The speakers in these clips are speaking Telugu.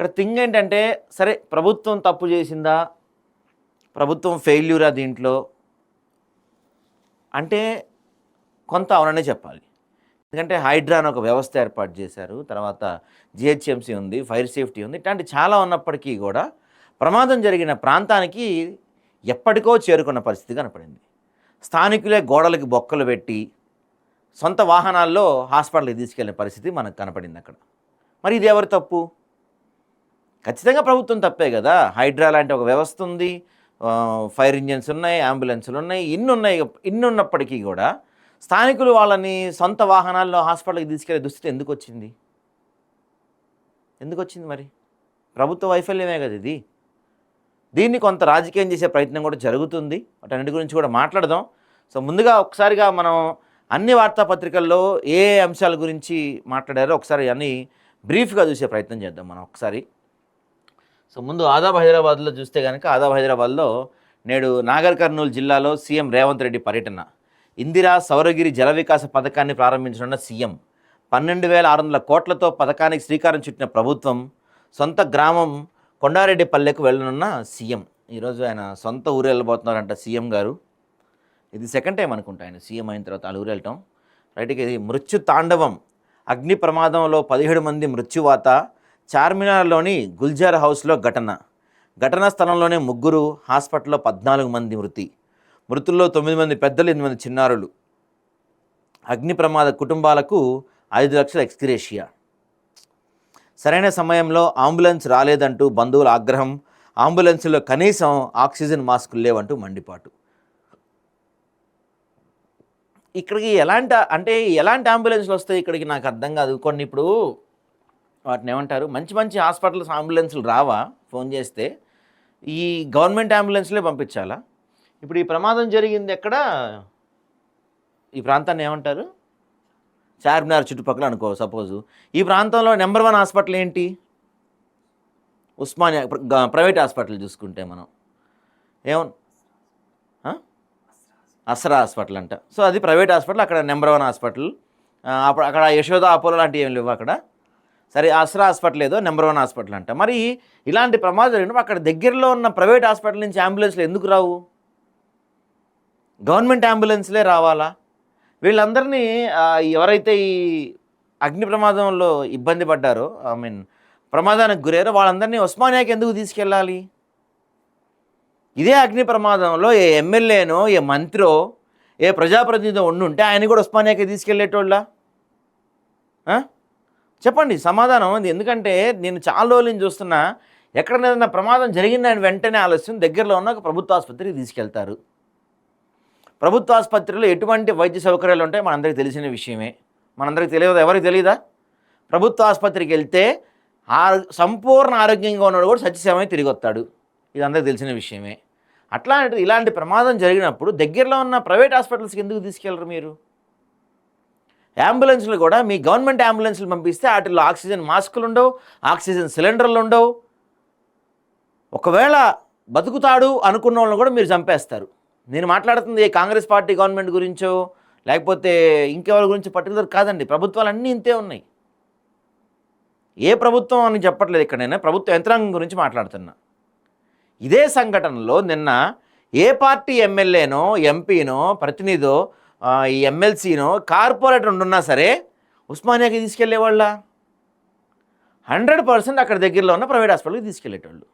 ఇక్కడ థింగ్ ఏంటంటే సరే ప్రభుత్వం తప్పు చేసిందా? ప్రభుత్వం ఫెయిల్యూరా దీంట్లో? అంటే కొంత అవుననే చెప్పాలి. ఎందుకంటే హైడ్రా అని ఒక వ్యవస్థ ఏర్పాటు చేశారు. తర్వాత జిహెచ్ఎంసీ ఉంది ఫైర్ సేఫ్టీ ఉంది. ఇట్లాంటి చాలా ఉన్నప్పటికీ కూడా ప్రమాదం జరిగిన ప్రాంతానికి ఎప్పటికో చేరుకున్న పరిస్థితి కనపడింది. స్థానికులే గోడలకి బొక్కలు పెట్టి సొంత వాహనాల్లో హాస్పిటల్కి తీసుకెళ్ళిన పరిస్థితి మనకు కనపడింది అక్కడ. మరి ఇది ఎవరి తప్పు? ఖచ్చితంగా ప్రభుత్వం తప్పే కదా. హైడ్రా లాంటి ఒక వ్యవస్థ ఉంది. ఫైర్ ఇంజన్స్ ఉన్నాయి అంబులెన్సులు ఉన్నాయి ఇన్ని ఉన్నాయి ఇన్ని ఉన్నప్పటికీ కూడా స్థానికులు వాళ్ళని సొంత వాహనాల్లో హాస్పిటల్కి తీసుకెళ్ళే దుస్థితి ఎందుకు వచ్చింది ఎందుకు వచ్చింది మరి? ప్రభుత్వ వైఫల్యమే కదా ఇది. దీన్ని కొంత రాజకీయం చేసే ప్రయత్నం కూడా జరుగుతుంది. వాటన్నిటి గురించి కూడా మాట్లాడదాం. సో ముందుగా ఒకసారిగా మనం అన్ని వార్తాపత్రికల్లో ఏ అంశాల గురించి మాట్లాడారో ఒకసారి అన్ని బ్రీఫ్గా చూసే ప్రయత్నం చేద్దాం మనం ఒకసారి. సో ముందు ఆదాబ్ హైదరాబాద్లో చూస్తే కనుక ఆదాబ్ హైదరాబాద్లో నేడు నాగర్ కర్నూలు జిల్లాలో సీఎం రేవంత్ రెడ్డి పర్యటన. ఇందిరా సౌరగిరి జల వికాస పథకాన్ని ప్రారంభించనున్న సీఎం. పన్నెండు వేల ఆరు వందల కోట్లతో పథకానికి శ్రీకారం చుట్టిన ప్రభుత్వం సొంత గ్రామం కొండారెడ్డిపల్లెకు వెళ్ళనున్న సీఎం. ఈరోజు ఆయన సొంత ఊరు వెళ్ళబోతున్నారంట సీఎం గారు. ఇది సెకండ్ టైం అనుకుంటా ఆయన సీఎం అయిన తర్వాత వాళ్ళు ఊరు వెళ్ళటం. రైట్కి ఇది మృత్యు తాండవం అగ్ని ప్రమాదంలో పదిహేడు మంది మృత్యువాత. చార్మినార్లోని గుల్జార్ హౌస్లో ఘటన. ఘటనా స్థలంలోనే ముగ్గురు హాస్పిటల్లో పద్నాలుగు మంది మృతి. మృతుల్లో తొమ్మిది మంది పెద్దలు ఎనిమిది మంది చిన్నారులు. అగ్ని ప్రమాద కుటుంబాలకు ఐదు లక్షల ఎక్స్క్రేషియా సరైన సమయంలో అంబులెన్స్ రాలేదంటూ బంధువుల ఆగ్రహం. అంబులెన్స్లో కనీసం ఆక్సిజన్ మాస్కులు లేవంటూ మండిపాటు. ఇక్కడికి ఎలాంటి అంటే ఎలాంటి అంబులెన్స్లు వస్తాయి ఇక్కడికి నాకు అర్థం కాదు. కొన్ని ఇప్పుడు వాటిని ఏమంటారు? మంచి మంచి హాస్పిటల్స్ అంబులెన్స్లు రావా? ఫోన్ చేస్తే. ఈ గవర్నమెంట్ అంబులెన్స్లే పంపించాలా? ఇప్పుడు ఈ ప్రమాదం జరిగింది ఎక్కడ? ఈ ప్రాంతాన్ని ఏమంటారు? చార్మినార్ చుట్టుపక్కల అనుకో సపోజు. ఈ ప్రాంతంలో నెంబర్ వన్ హాస్పిటల్ ఏంటి? ఉస్మానియా ప్రైవేట్ హాస్పిటల్ చూసుకుంటే మనం. ఏమన్ ఆ? అస్రా హాస్పిటల్ అంట. సో అది ప్రైవేట్ హాస్పిటల్ అక్కడ నెంబర్ వన్ హాస్పిటల్. అప్పుడు అక్కడ యశోద అపోలో లాంటివి ఏం లేవు అక్కడ? సరే ఆసరా హాస్పిటల్ ఏదో నెంబర్ వన్ హాస్పిటల్ అంట. మరి ఇలాంటి ప్రమాదం జరిగినప్పుడు అక్కడ దగ్గరలో ఉన్న ప్రైవేట్ హాస్పిటల్ నుంచి అంబులెన్స్లు ఎందుకు రావు? గవర్నమెంట్ అంబులెన్స్లే రావాలా? వీళ్ళందరినీ ఎవరైతే ఈ అగ్ని ప్రమాదంలో ఇబ్బంది పడ్డారో ఐ మీన్ ప్రమాదానికి గురయ్యారో వాళ్ళందరినీ ఉస్మానియాకి ఎందుకు తీసుకెళ్ళాలి? ఇదే అగ్ని ప్రమాదంలో ఏ ఎమ్మెల్యేనో ఏ మంత్రో ఏ ప్రజాప్రతినిధి ఉండుంటే ఆయన కూడా ఉస్మానియాకి తీసుకెళ్ళేటోళ్ళ? చెప్పండి సమాధానం అది ఎందుకంటే నేను చాలా రోజులు చూస్తున్నా ఎక్కడైనా ప్రమాదం జరిగిందని వెంటనే ఆలస్యం దగ్గరలో ఉన్న ఒక ప్రభుత్వ ఆసుపత్రికి తీసుకెళ్తారు. ప్రభుత్వ ఆసుపత్రిలో ఎటువంటి వైద్య సౌకర్యాలు ఉంటాయి మనందరికీ తెలిసిన విషయమే. మనందరికీ తెలియదు? ఎవరికి తెలియదా? ప్రభుత్వ ఆసుపత్రికి వెళ్తే ఆ సంపూర్ణ ఆరోగ్యంగా ఉన్నాడు కూడా సత్యసేమై తిరిగి వస్తాడు ఇది అందరికీ తెలిసిన విషయమే. అట్లాంటి ఇలాంటి ప్రమాదం జరిగినప్పుడు దగ్గరలో ఉన్న ప్రైవేట్ హాస్పిటల్స్కి ఎందుకు తీసుకెళ్ళరు మీరు? అంబులెన్స్లు కూడా మీ గవర్నమెంట్ అంబులెన్స్లు పంపిస్తే వాటిల్లో ఆక్సిజన్ మాస్కులు ఉండవు ఆక్సిజన్ సిలిండర్లు ఉండవు. ఒకవేళ బతుకుతాడు అనుకున్న వాళ్ళని కూడా మీరు చంపేస్తారు. నేను మాట్లాడుతుంది ఏ కాంగ్రెస్ పార్టీ గవర్నమెంట్ గురించో లేకపోతే ఇంకెవరి గురించి పర్టికులర్ కాదండి ప్రభుత్వాలు అన్నీ ఇంతే ఉన్నాయి. ఏ ప్రభుత్వం అని చెప్పట్లేదు ఇక్కడ నేను ప్రభుత్వ యంత్రాంగం గురించి మాట్లాడుతున్నా. ఇదే సంఘటనలో నిన్న ఏ పార్టీ ఎమ్మెల్యేనో ఎంపీనో ప్రతినిధో ఈ ఎమ్మెల్సీను కార్పొరేటర్ ఉండున్నా సరే ఉస్మానియాకి తీసుకెళ్ళేవాళ్ళ? హండ్రెడ్ పర్సెంట్ అక్కడ దగ్గరలో ఉన్న ప్రైవేట్ హాస్పిటల్కి తీసుకెళ్ళేటోళ్ళు.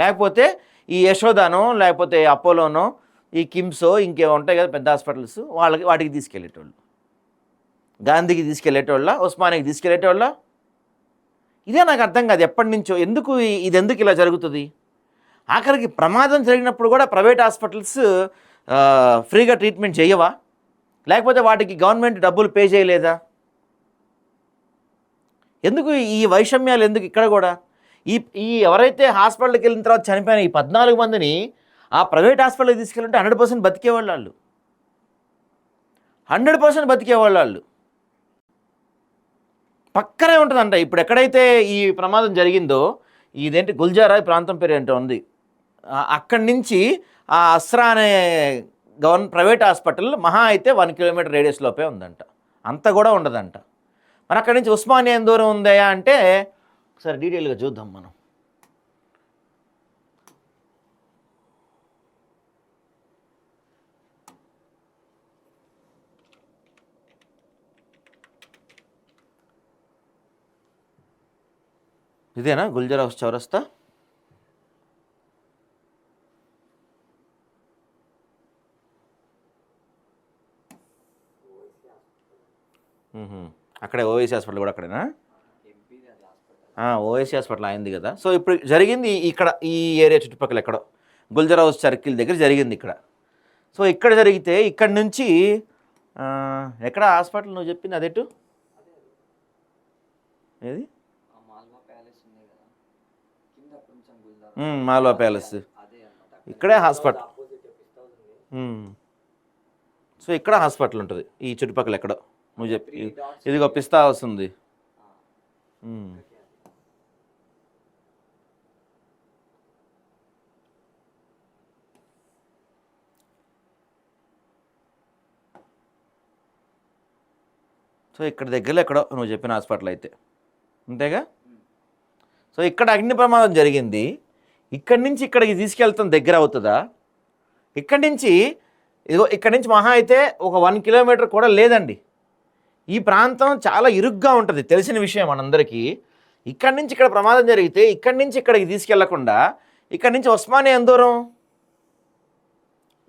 లేకపోతే ఈ యశోదానో లేకపోతే అపోలోనో ఈ కిమ్సో ఇంకేమో ఉంటాయి కదా పెద్ద హాస్పిటల్స్ వాళ్ళకి వాటికి తీసుకెళ్ళేటోళ్ళు. గాంధీకి తీసుకెళ్ళేటోళ్ళ? ఉస్మానియాకి తీసుకెళ్ళేటోళ్ళ? ఇదే నాకు అర్థం కాదు ఎప్పటి నుంచో ఎందుకు ఇది ఎందుకు ఇలా జరుగుతుంది? ఆఖరికి ప్రమాదం జరిగినప్పుడు కూడా ప్రైవేట్ హాస్పిటల్స్ ఫ్రీగా ట్రీట్మెంట్ చేయవా? లేకపోతే వాటికి గవర్నమెంట్ డబ్బులు పే చేయలేదా? ఎందుకు ఈ వైషమ్యాలు ఎందుకు ఇక్కడ కూడా? ఈ ఈ ఎవరైతే హాస్పిటల్కి వెళ్ళిన తర్వాత చనిపోయిన ఈ పద్నాలుగు మందిని ఆ ప్రైవేట్ హాస్పిటల్కి తీసుకెళ్ళంటే హండ్రెడ్ పర్సెంట్ బతికేవాళ్ళు వాళ్ళు. హండ్రెడ్ పర్సెంట్ బతికేవాళ్ళు వాళ్ళు. పక్కనే ఉంటుందంట. ఇప్పుడు ఎక్కడైతే ఈ ప్రమాదం జరిగిందో ఇదేంటి గుల్జారా ఈ ప్రాంతం పేరు ఏంటో ఉంది. అక్కడి నుంచి ఆ అస్రా అనే గవర్న ప్రైవేట్ హాస్పిటల్ మహా అయితే వన్ కిలోమీటర్ రేడియస్ లోపే ఉందంట. అంత కూడా ఉండదంట. మరి అక్కడి నుంచి ఉస్మానియా ఎంత దూరం ఉందయా అంటే ఒకసారి డీటెయిల్గా చూద్దాం మనం. ఇదేనా గుల్జర్ హౌస్ చౌరస్తా? అక్కడే ఓవైసీ హాస్పిటల్ కూడా అక్కడేనా? ఓవైసీ హాస్పిటల్ అయింది కదా. సో ఇప్పుడు జరిగింది ఇక్కడ ఈ ఏరియా చుట్టుపక్కల ఎక్కడో? గుల్జర్ హౌస్ సర్కిల్ దగ్గర జరిగింది ఇక్కడ. సో ఇక్కడ జరిగితే ఇక్కడ నుంచి ఎక్కడ హాస్పిటల్ నువ్వు చెప్పింది అదేటు? ఏది? మాల్వా ప్యాలెస్. ఇక్కడే హాస్పిటల్. సో ఇక్కడ హాస్పిటల్ ఉంటుంది. ఈ చుట్టుపక్కల ఎక్కడో? నువ్వు చెప్పి. ఇదిగో పిస్తా వస్తుంది ఉంది. సో ఇక్కడ దగ్గరలో ఎక్కడో నువ్వు చెప్పిన హాస్పిటల్ అయితే. అంతేగా? సో ఇక్కడ అగ్ని ప్రమాదం జరిగింది. ఇక్కడి నుంచి ఇక్కడికి తీసుకెళ్తాం దగ్గర అవుతుందా? ఇక్కడి నుంచి ఇదిగో ఇక్కడి నుంచి మహా అయితే ఒక వన్ కిలోమీటర్ కూడా లేదండి. ఈ ప్రాంతం చాలా ఇరుగ్గా ఉంటుంది. తెలిసిన విషయం మనందరికీ. ఇక్కడి నుంచి ఇక్కడ ప్రమాదం జరిగితే ఇక్కడి నుంచి ఇక్కడికి తీసుకెళ్ళకుండా ఇక్కడి నుంచి ఉస్మానియా ఎంత దూరం?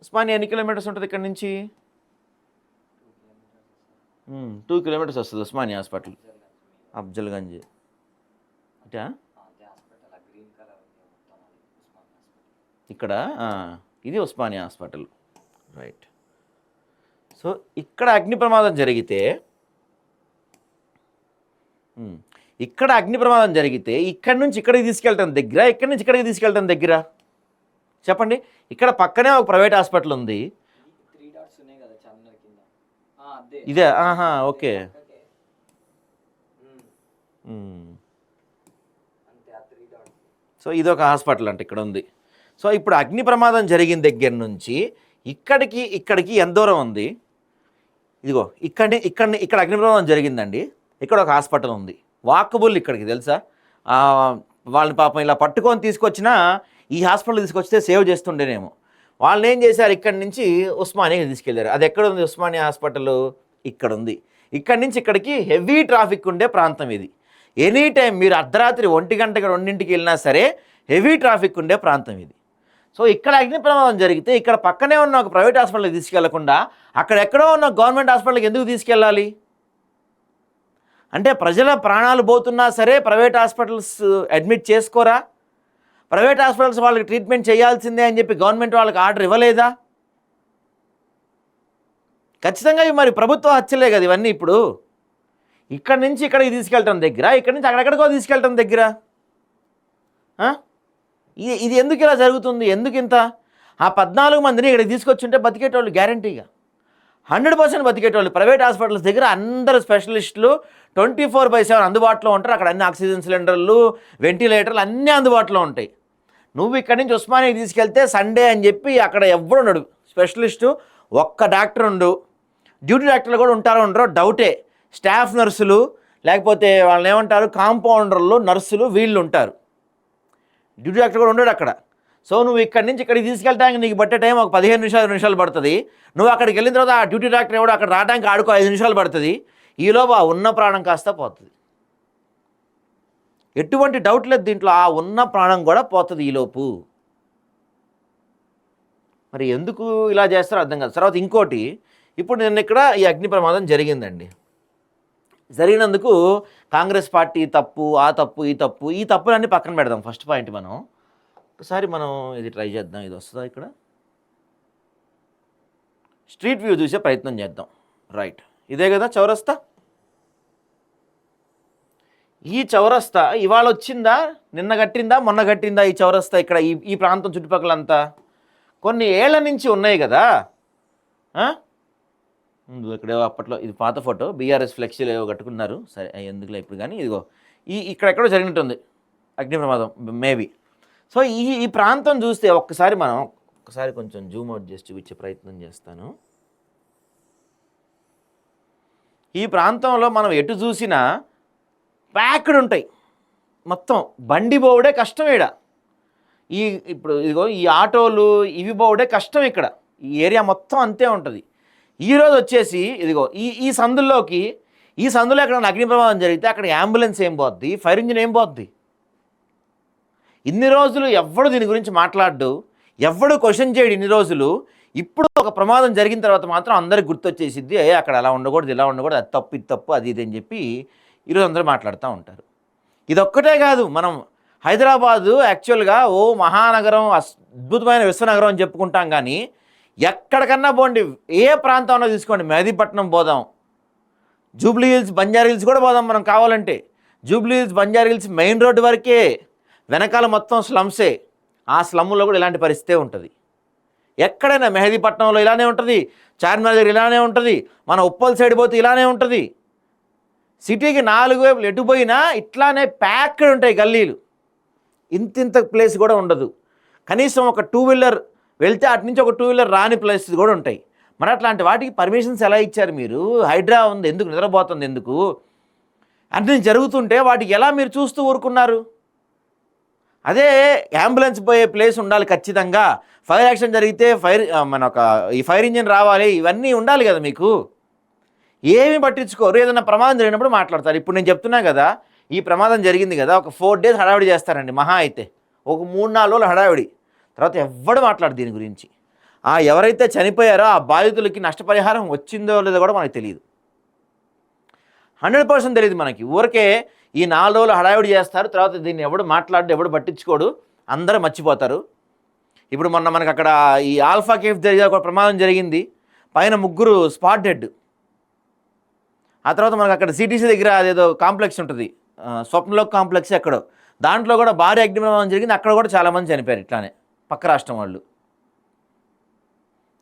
ఉస్మానియా ఎన్ని కిలోమీటర్స్ ఉంటుంది ఇక్కడి నుంచి? టూ కిలోమీటర్స్ వస్తుంది ఉస్మానియా హాస్పిటల్. అఫ్జల్గంజ్. మీద. ఇక్కడ? ఇది ఉస్మానియా హాస్పిటల్. రైట్. సో ఇక్కడ అగ్ని ప్రమాదం జరిగితే ఇక్కడ అగ్ని ప్రమాదం జరిగితే ఇక్కడి నుంచి ఇక్కడికి తీసుకెళ్ళటం దగ్గర ఇక్కడి నుంచి ఇక్కడికి తీసుకెళ్ళటం దగ్గర. చెప్పండి. ఇక్కడ పక్కనే ఒక ప్రైవేట్ హాస్పిటల్ ఉంది. ఇదే ఆహా ఓకే. సో ఇది ఒక హాస్పిటల్ అంటే ఇక్కడ ఉంది. సో ఇప్పుడు అగ్ని ప్రమాదం జరిగిన దగ్గర నుంచి ఇక్కడికి ఇక్కడికి ఎంత దూరం ఉంది? ఇదిగో ఇక్కడి ఇక్కడ ఇక్కడ అగ్ని ప్రమాదం జరిగిందండి. ఇక్కడ ఒక హాస్పిటల్ ఉంది. వాకబుల్ ఇక్కడికి తెలుసా? వాళ్ళని పాపం ఇలా పట్టుకొని తీసుకొచ్చినా ఈ హాస్పిటల్ తీసుకొస్తే సేవ్ చేస్తుండేనేమో. వాళ్ళని ఏం చేశారు? ఇక్కడి నుంచి ఉస్మానియాకి తీసుకెళ్ళారు. అది ఎక్కడ ఉంది? ఉస్మానియా హాస్పిటల్ ఇక్కడ ఉంది. ఇక్కడి నుంచి ఇక్కడికి హెవీ ట్రాఫిక్ ఉండే ప్రాంతం ఇది. ఎనీ టైం మీరు అర్ధరాత్రి ఒంటి గంటకి రెండింటికి వెళ్ళినా సరే హెవీ ట్రాఫిక్ ఉండే ప్రాంతం ఇది. సో ఇక్కడ అగ్ని ప్రమాదం జరిగితే ఇక్కడ పక్కనే ఉన్న ఒక ప్రైవేట్ హాస్పిటల్కి తీసుకెళ్ళకుండా అక్కడెక్కడో ఉన్న గవర్నమెంట్ హాస్పిటల్కి ఎందుకు తీసుకెళ్ళాలి? అంటే ప్రజల ప్రాణాలు పోతున్నా సరే ప్రైవేట్ హాస్పిటల్స్ uh, అడ్మిట్ చేసుకోరా? ప్రైవేట్ హాస్పిటల్స్ వాళ్ళకి ట్రీట్మెంట్ చేయాల్సిందే అని చెప్పి గవర్నమెంట్ వాళ్ళకి ఆర్డర్ ఇవ్వలేదా? ఖచ్చితంగా ఇవి మరి ప్రభుత్వ హత్యలే కదా ఇవన్నీ ఇప్పుడు. ఇక్కడ నుంచి ఇక్కడికి తీసుకెళ్ళటం దగ్గర ఇక్కడి నుంచి అక్కడెక్కడికో తీసుకెళ్ళటం దగ్గర. ఇది ఇది ఎందుకు ఇలా జరుగుతుంది? ఎందుకు ఇంత? ఆ పద్నాలుగు మందిని ఇక్కడికి తీసుకొచ్చుంటే బతికేటోళ్ళు గ్యారంటీగా హండ్రెడ్ పర్సెంట్ బతికేటోళ్ళు ప్రైవేట్ హాస్పిటల్స్ దగ్గర అందరు స్పెషలిస్టులు ట్వంటీ ఫోర్ బై సెవెన్ అందుబాటులో ఉంటారు. అక్కడ అన్ని ఆక్సిజన్ సిలిండర్లు వెంటిలేటర్లు అన్నీ అందుబాటులో ఉంటాయి. నువ్వు ఇక్కడి నుంచి ఉస్మానియా తీసుకెళ్తే సండే అని చెప్పి అక్కడ ఎవడు ఉండడు. స్పెషలిస్టు ఒక్క డాక్టర్ ఉండు. డ్యూటీ డాక్టర్లు కూడా ఉంటారో ఉండరో డౌటే. స్టాఫ్ నర్సులు లేకపోతే వాళ్ళని ఏమంటారు? కాంపౌండర్లు నర్సులు వీళ్ళు ఉంటారు. డ్యూటీ డాక్టర్ కూడా ఉండడు అక్కడ. సో నువ్వు ఇక్కడి నుంచి ఇక్కడికి తీసుకెళ్ళడానికి నీకు పట్టే టైం ఒక పదిహేను నిమిషాలు నిమిషాలు పడుతుంది. నువ్వు అక్కడికి వెళ్ళిన తర్వాత ఆ డ్యూటీ డాక్టర్ ఎవడో అక్కడ రావడానికి ఆడుకో ఐదు నిమిషాలు పడుతుంది. ఈలోపు ఆ ఉన్న ప్రాణం కాస్త పోతుంది. ఎటువంటి డౌట్ లేదు దీంట్లో ఆ ఉన్న ప్రాణం కూడా పోతుంది ఈలోపు మరి ఎందుకు ఇలా చేస్తారో అర్థం కాదు. తర్వాత ఇంకోటి ఇప్పుడు నిన్న ఇక్కడ ఈ అగ్ని ప్రమాదం జరిగిందండి. జరిగినందుకు కాంగ్రెస్ పార్టీ తప్పు ఆ తప్పు ఈ తప్పు ఈ తప్పులన్నీ పక్కన పెడదాం. ఫస్ట్ పాయింట్ మనం. ఒకసారి మనం ఇది ట్రై చేద్దాం. ఇది వస్తుందా ఇక్కడ? స్ట్రీట్ వ్యూ చూసే ప్రయత్నం చేద్దాం. రైట్ ఇదే కదా చౌరస్తా? ఈ చౌరస్తా ఇవాళ వచ్చిందా? నిన్న కట్టిందా? మొన్న కట్టిందా ఈ చౌరస్తా ఇక్కడ ఈ ఈ ప్రాంతం చుట్టుపక్కలంతా? కొన్ని ఏళ్ళ నుంచి ఉన్నాయి కదా? ముందు ఇక్కడే అప్పట్లో ఇది పాత ఫోటో బీఆర్ఎస్ ఫ్లెక్సీలు ఏవో కట్టుకున్నారు. సరే ఎందుకులే ఇప్పుడు కానీ ఇదిగో ఈ ఇక్కడ ఎక్కడో జరిగినట్టుంది అగ్ని ప్రమాదం మేబీ. సో ఈ ఈ ప్రాంతం చూస్తే ఒక్కసారి మనం ఒక్కసారి కొంచెం జూమ్ అవుట్ చేసి చూపించే ప్రయత్నం చేస్తాను. ఈ ప్రాంతంలో మనం ఎటు చూసినా ప్యాక్డ్ ఉంటాయి. మొత్తం బండి పోవడే కష్టం ఈడ. ఈ ఇప్పుడు ఇదిగో ఈ ఆటోలు ఇవి పోవడే కష్టం ఇక్కడ. ఈ ఏరియా మొత్తం అంతే ఉంటుంది. ఈరోజు వచ్చేసి ఇదిగో ఈ ఈ సందుల్లోకి ఈ సందులో ఎక్కడ అగ్ని ప్రమాదం జరిగితే అక్కడ అంబులెన్స్ ఏం పోద్ది? ఫైర్ ఇంజిన్ ఏం పోద్ది? ఇన్ని రోజులు ఎవ్వడు దీని గురించి మాట్లాడు ఎవ్వడు క్వశ్చన్ చేయడు ఇన్ని రోజులు? ఇప్పుడు ఒక ప్రమాదం జరిగిన తర్వాత మాత్రం అందరికి గుర్తొచ్చేసిద్ది ఏ అక్కడ అలా ఉండకూడదు ఇలా ఉండకూడదు అది తప్పు ఇది తప్పు అది ఇది అని చెప్పి ఈరోజు అందరూ మాట్లాడుతూ ఉంటారు. ఇదొక్కటే కాదు మనం హైదరాబాదు యాక్చువల్గా ఓ మహానగరం అద్భుతమైన విశ్వనగరం అని చెప్పుకుంటాం కానీ ఎక్కడికన్నా పోండి ఏ ప్రాంతంలో తీసుకోండి మెహదీపట్నం పోదాం. జూబ్లీ హిల్స్ బంజారా హిల్స్ కూడా పోదాం మనం కావాలంటే. జూబ్లీ హిల్స్ బంజారా హిల్స్ మెయిన్ రోడ్డు వరకే వెనకాల మొత్తం స్లమ్సే. ఆ స్లమ్లో కూడా ఇలాంటి పరిస్థితే ఉంటుంది. ఎక్కడైనా మెహదీపట్నంలో ఇలానే ఉంటుంది చార్మినార్ దగ్గర ఇలానే ఉంటుంది మన ఉప్పల్ సైడ్ పోతే ఇలానే ఉంటుంది. సిటీకి నాలుగు వైపులు ఎటుపోయినా ఇట్లానే ప్యాక్డ్ ఉంటాయి గల్లీలు. ఇంత ఇంత ప్లేస్ కూడా ఉండదు. కనీసం ఒక టూ వీలర్ వెళ్తే అటు నుంచి ఒక టూ వీలర్ రాని ప్లేసెస్ కూడా ఉంటాయి. మరి అట్లాంటి వాటికి పర్మిషన్స్ ఎలా ఇచ్చారు మీరు? హైడ్రా ఉంది ఎందుకు నిద్రపోతుంది ఎందుకు? అంటే జరుగుతుంటే వాటికి ఎలా మీరు చూస్తూ ఊరుకున్నారు? అదే అంబులెన్స్ పోయే ప్లేస్ ఉండాలి ఖచ్చితంగా. ఫైర్ యాక్షన్ జరిగితే ఫైర్ మన ఒక ఈ ఫైర్ ఇంజిన్ రావాలి ఇవన్నీ ఉండాలి కదా మీకు. ఏమి పట్టించుకోరు. ఏదైనా ప్రమాదం జరిగినప్పుడు మాట్లాడతారు. ఇప్పుడు నేను చెప్తున్నా కదా ఈ ప్రమాదం జరిగింది కదా ఒక ఫోర్ డేస్ హడావిడి చేస్తారండి మహా అయితే. ఒక మూడు నాలుగు రోజులు హడావిడి. తర్వాత ఎవ్వడు మాట్లాడు దీని గురించి. ఆ ఎవరైతే చనిపోయారో ఆ బాధితులకి నష్టపరిహారం వచ్చిందో లేదో కూడా మనకు తెలియదు. హండ్రెడ్ పర్సెంట్ తెలియదు మనకి. ఊరికే ఈ నాలుగు రోజులు హడావిడి చేస్తారు తర్వాత దీన్ని ఎవడు మాట్లాడు ఎవడు పట్టించుకోడు అందరూ మర్చిపోతారు. ఇప్పుడు మొన్న మనకు అక్కడ ఈ ఆల్ఫా కేఫ్ జరిగే ఒక ప్రమాదం జరిగింది. పైన ముగ్గురు స్పాట్ డెడ్ ఆ తర్వాత మనకు అక్కడ సిటీసీ దగ్గర అదేదో కాంప్లెక్స్ ఉంటుంది. స్వప్నలోక్ కాంప్లెక్స్ ఎక్కడో. దాంట్లో కూడా భారీ అగ్ని ప్రమాదం జరిగింది. అక్కడ కూడా చాలామంది చనిపోయారు ఇట్లానే. పక్క రాష్ట్రం వాళ్ళు.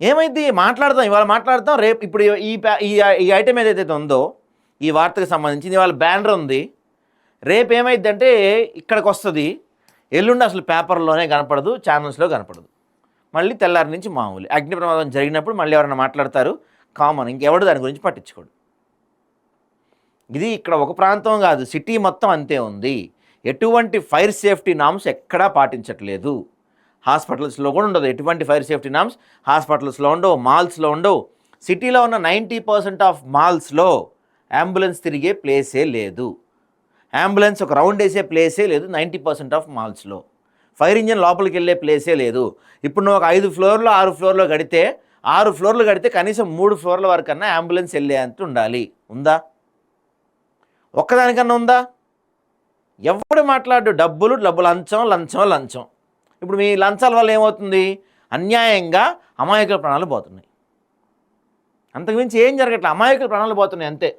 ఏమైంది? మాట్లాడతాం ఇవాళ మాట్లాడతాం రేపు ఇప్పుడు ఈ ప్యా- ఈ ఈ ఐటెం ఏదైతే ఉందో ఈ వార్తకు సంబంధించి ఇవాళ బ్యానర్ ఉంది. రేపు ఏమైందంటే ఇక్కడికి వస్తుంది ఎల్లుండి అసలు పేపర్లోనే కనపడదు ఛానల్స్లో కనపడదు. మళ్ళీ తెల్లారి నుంచి మామూలు. అగ్ని ప్రమాదం జరిగినప్పుడు మళ్ళీ ఎవరైనా మాట్లాడతారు కామన్ ఇంకెవడు దాని గురించి పట్టించుకోడు. ఇది ఇక్కడ ఒక ప్రాంతం కాదు సిటీ మొత్తం అంతే ఉంది. ఎటువంటి ఫైర్ సేఫ్టీ నామ్స్ ఎక్కడా పాటించట్లేదు. హాస్పిటల్స్లో కూడా ఉండదు. ఎటువంటి ఫైర్ సేఫ్టీ నామ్స్ హాస్పిటల్స్లో ఉండవు మాల్స్లో ఉండవు. సిటీలో ఉన్న నైంటీ పర్సెంట్ ఆఫ్ మాల్స్లో అంబులెన్స్ తిరిగే ప్లేసే లేదు. అంబులెన్స్ ఒక రౌండ్ వేసే ప్లేసే లేదు నైంటీ పర్సెంట్ ఆఫ్ మాల్స్లో. ఫైర్ ఇంజిన్ లోపలికి వెళ్ళే ప్లేసే లేదు. ఇప్పుడు నువ్వు ఒక ఐదు ఫ్లోర్లో ఆరు ఫ్లోర్లో గడితే ఆరు ఫ్లోర్లు గడితే కనీసం మూడు ఫ్లోర్ల వరకన్నా అంబులెన్స్ వెళ్ళే అంత ఉండాలి. ఉందా? ఒక్కదానికన్నా ఉందా? ఎవడు మాట్లాడు? డబ్బులు డబ్బు లంచం లంచం లంచం. ఇప్పుడు మీ లంచాల వల్ల ఏమవుతుంది? అన్యాయంగా అమాయకుల ప్రాణాలు పోతున్నాయి. అంతకుమించి ఏం జరగట్లేదు అమాయకుల ప్రాణాలు పోతున్నాయి అంతే.